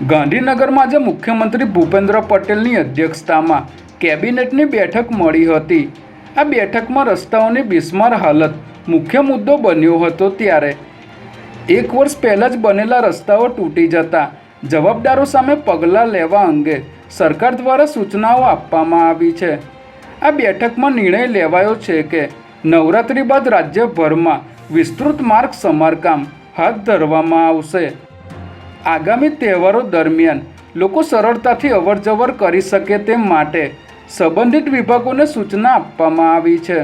ગાંધીનગરમાં જે મુખ્યમંત્રી ભૂપેન્દ્ર પટેલની અધ્યક્ષતામાં કેબિનેટની બેઠક મળી હતી. આ બેઠકમાં રસ્તાઓની બિસ્માર હાલત મુખ્ય મુદ્દો બન્યો હતો ત્યારે. એક વર્ષ પહેલાં જ બનેલા રસ્તાઓ તૂટી જતા જવાબદારો સામે પગલાં લેવા અંગે સરકાર દ્વારા સૂચનાઓ આપવામાં આવી છે. આ બેઠકમાં નિર્ણય લેવાયો છે કે નવરાત્રિ બાદ રાજ્યભરમાં વિસ્તૃત માર્ગ સમારકામ હાથ ધરવામાં આવશે. આગામી તહેવારો દરમિયાન લોકો સરળતાથી અવરજવર કરી શકે તે માટે સંબંધિત વિભાગોને સૂચના આપવામાં આવી છે.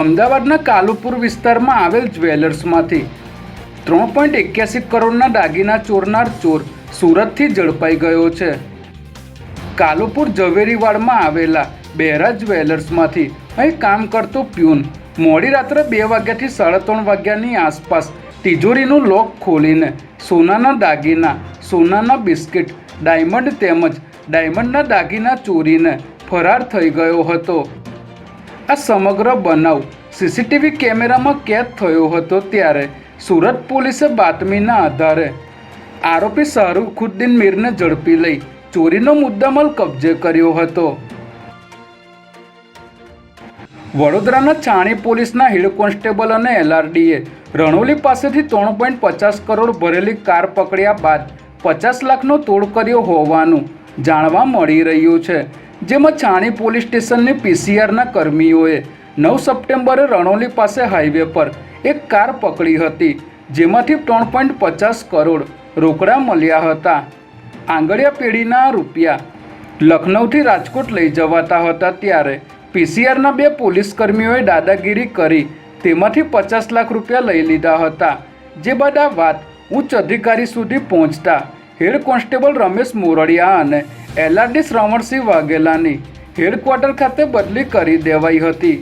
અમદાવાદના કાલુપુર વિસ્તારમાં આવેલ જ્વેલર્સમાંથી ત્રણ પોઈન્ટ એક્યાસી કરોડના દાગીના ચોરનાર ચોર સુરતથી ઝડપાઈ ગયો છે. કાલુપુર ઝવેરીવાડમાં આવેલા બહેરા જ્વેલર્સમાંથી અહીં કામ કરતો પ્યુન. મોડી રાત્રે બે વાગ્યાથી સાડા ત્રણ વાગ્યાની આસપાસ તિજોરીનું લોક ખોલીને સોનાના દાગીના, સોનાના બિસ્કિટ, ડાયમંડ તેમજ ડાયમંડના દાગીના ચોરીને ફરાર થઈ ગયો હતો. આ સમગ્ર બનાવ સીસીટીવી કેમેરામાં કેદ થયો હતો ત્યારે સુરત પોલીસે બાતમીના આધારે આરોપી શાહરૂખુદ્દીન મીરને ઝડપી લઈ ચોરીનો મુદ્દામાલ કબજે કર્યો હતો. વડોદરાના છાણી પોલીસના હેડ કોન્સ્ટેબલ અને એલઆરડીએ રણોલી પાસેથી ત્રણ પોઈન્ટ પચાસ કરોડ ભરેલી કાર પકડ્યા બાદ પચાસ લાખનો તોડ કર્યો હોવાનું જાણવા મળી રહ્યું છે. જેમાં છાણી પોલીસ સ્ટેશનની પીસીઆરના કર્મીઓએ નવ સપ્ટેમ્બરે રણોલી પાસે હાઈવે પર એક કાર પકડી હતી, જેમાંથી ત્રણ પોઈન્ટ પચાસ કરોડ રોકડા મળ્યા હતા. આંગળિયા પેઢીના રૂપિયા લખનૌથી રાજકોટ લઈ જવાતા હતા ત્યારે પીસીઆરના બે પોલીસ કર્મીઓએ દાદાગીરી કરી. તેમાંથી પચાસ લાખ રૂપિયા લઈ લીધા હતા. જે બાદ આ વાત ઉચ્ચ અધિકારી સુધી પહોંચતા હેડ કોન્સ્ટેબલ રમેશ મોરડિયા અને એલઆરડી શ્રવણસિંહ વાઘેલાની હેડક્વાર્ટર ખાતે બદલી કરી દેવાઈ હતી.